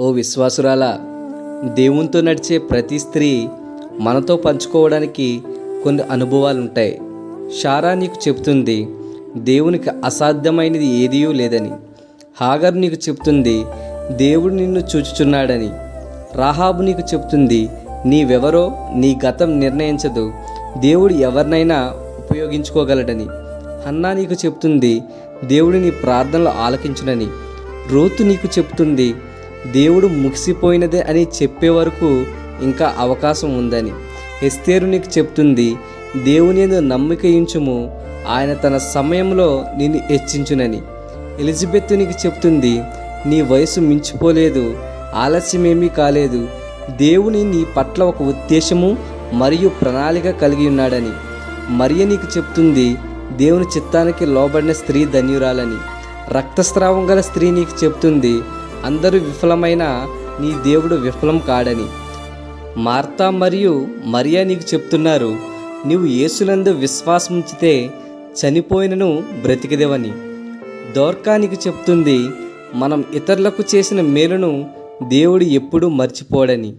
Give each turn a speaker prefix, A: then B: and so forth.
A: ఓ విశ్వాసురాలా దేవునితో నడిచే ప్రతి స్త్రీ మనతో పంచుకోవడానికి కొన్ని అనుభవాలు ఉంటాయి షారా నీకు చెప్తుంది దేవునికి అసాధ్యమైనది ఏదీ లేదని. హాగర్ నీకు చెప్తుంది దేవుడు నిన్ను చూచుచున్నాడని. రాహాబు నీకు చెప్తుంది నీవెవరో నీ గతం నిర్ణయించదు. దేవుడు ఎవరినైనా ఉపయోగించుకోగలడని. హన్నా నీకు చెప్తుంది దేవుడు నీ ప్రార్థనలు ఆలకించునని. రోతు నీకు చెప్తుంది దేవుడు ముగిసిపోయినదే అని చెప్పే వరకు ఇంకా అవకాశం ఉందని. ఎస్తేరు నీకు చెప్తుంది దేవుని యందు నమ్మిక ఇంచుము ఆయన తన సమయంలో నిన్ను హెచ్చించునని. ఎలిజబెత్ నీకు చెప్తుంది నీ వయసు మించిపోలేదు ఆలస్యమేమీ కాలేదు దేవుని నీ పట్ల ఒక ఉద్దేశము మరియు ప్రణాళిక కలిగి ఉన్నాడని. మరియ నీకు చెప్తుంది దేవుని చిత్తానికి లోబడిన స్త్రీ ధన్యురాలని. రక్తస్రావం గల స్త్రీ నీకు చెప్తుంది అందరూ విఫలమైన నీ దేవుడు విఫలం కాడని. మార్తా మరియు మరియా నీకు చెప్తున్నారు నీవు యేసునందు విశ్వాసముంచితే చనిపోయినను బ్రతికిదేవని. దోర్కా నీకు చెప్తుంది మనం ఇతరులకు చేసిన మేలును దేవుడు ఎప్పుడూ మర్చిపోడని.